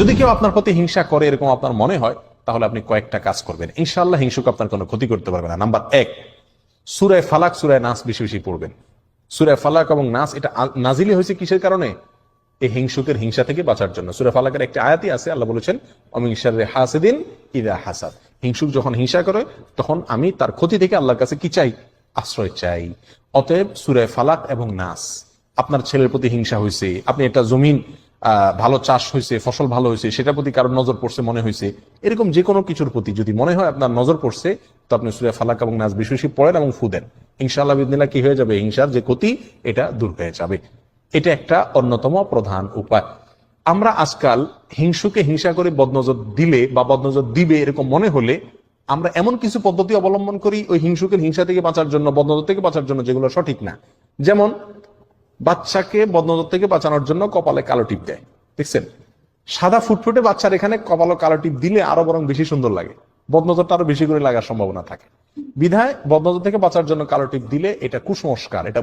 যদি কেউ আপনার প্রতি হিংসা করে, এরকম আপনার মনে হয়, তাহলে আপনি কয়েকটা কাজ করবেন। ইনশাআল্লাহ হিংসুক আপনার কোনো ক্ষতি করতে পারবে না। নাম্বার এক সুরায় ফালাক সুরায় নাস বেশি বেশি পড়বেন। সুরায় ফালাক এবং নাস, এটা নাজিলি হয়েছে কিসের কারণে? এই হিংসুকের হিংসা থেকে বাঁচার জন্য। সুরা ফালাকের একটি আয়াতি আছে, আল্লাহ বলেছেন অমিংসার হাসিদিন ইদা হাসাদ। হিংসুক যখন হিংসা করে, তখন আমি তার ক্ষতি থেকে আল্লাহর কাছে কি চাই? আশ্রয় চাই। অতএব সুরায় ফালাক এবং নাস, আপনার ছেলের প্রতি হিংসা হয়েছে, আপনি একটা জমিন ভালো চাষ হয়েছে, ফসল ভালো হয়েছে, সেটার প্রতি কারোর নজর পড়ছে মনে হয়েছে। এরকম যে কোনো কিছুর প্রতি যদি মনে হয় আপনার নজর পড়ছে, তো আপনি সুরিয়া ফালাক এবং নাচ বিশেষই পড়েন এবং ফু দেন। ইনশাআল্লাহ বিদিনা কি হয়ে যাবে? হিংসার যে ক্ষতি, এটা দূর হয়ে যাবে। এটা একটা অন্যতম প্রধান উপায়। আমরা আজকাল হিংসুকে হিংসা করে বদনজর দিলে বা বদনজর দিবে এরকম মনে হলে, আমরা এমন কিছু পদ্ধতি অবলম্বন করি ওই হিংসুকের হিংসা থেকে বাঁচার জন্য, বদনজর থেকে বাঁচার জন্য যেগুলো সঠিক না। যেমন বাচ্চাকে বদনজর থেকে বাঁচানোর জন্য কপালে কালো টিপ দেয়। দেখছেন? সাদা ফুটফুটে বাচ্চার এখানে কপালে কালো টিপ দিলে আরও বরং বেশি সুন্দর লাগে। বদনজরটা আরও বেশি করে লাগার সম্ভাবনা থাকে। বিধায় বদনজর থেকে বাঁচার জন্য কালো টিপ দিলে এটা কুসংস্কার, এটা